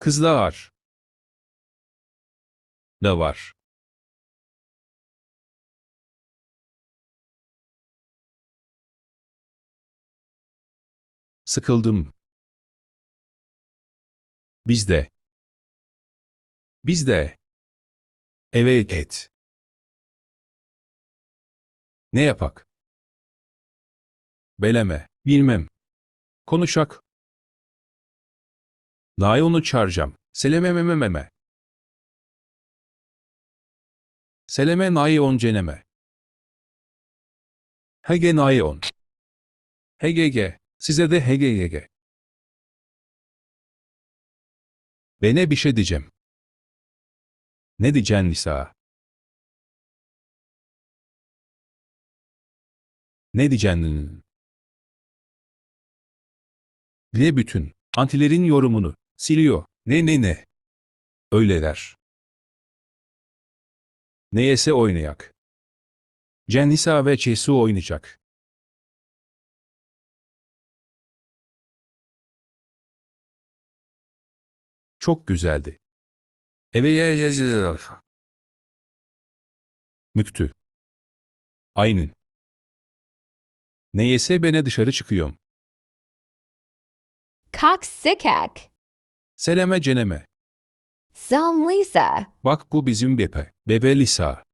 Kızlar. Da var. Sıkıldım. Bizde. Bizde. Evet et. Ne yapak? Beleme, bilmem. Konuşak. Daha onu çağıracağım. Selememememe. Seleme nayi on ceneme. Hege nayi on. HGG. Size de HGG. Bene bir şey diyeceğim. Ne diyeceksin Nisa? Ne diyeceksin? Ve bütün antilerin yorumunu siliyor. Ne ne ne. Öyle der. Neyse oynayak. Cenisa ve Cesu oynayacak. Çok güzeldi. Eve yazılır. Müktü. Aynen. Neyse bene dışarı çıkıyorum. Coxsickack. Seleme ceneme. Some Lisa. Bak bu bizim Bepe. Bebe Lisa.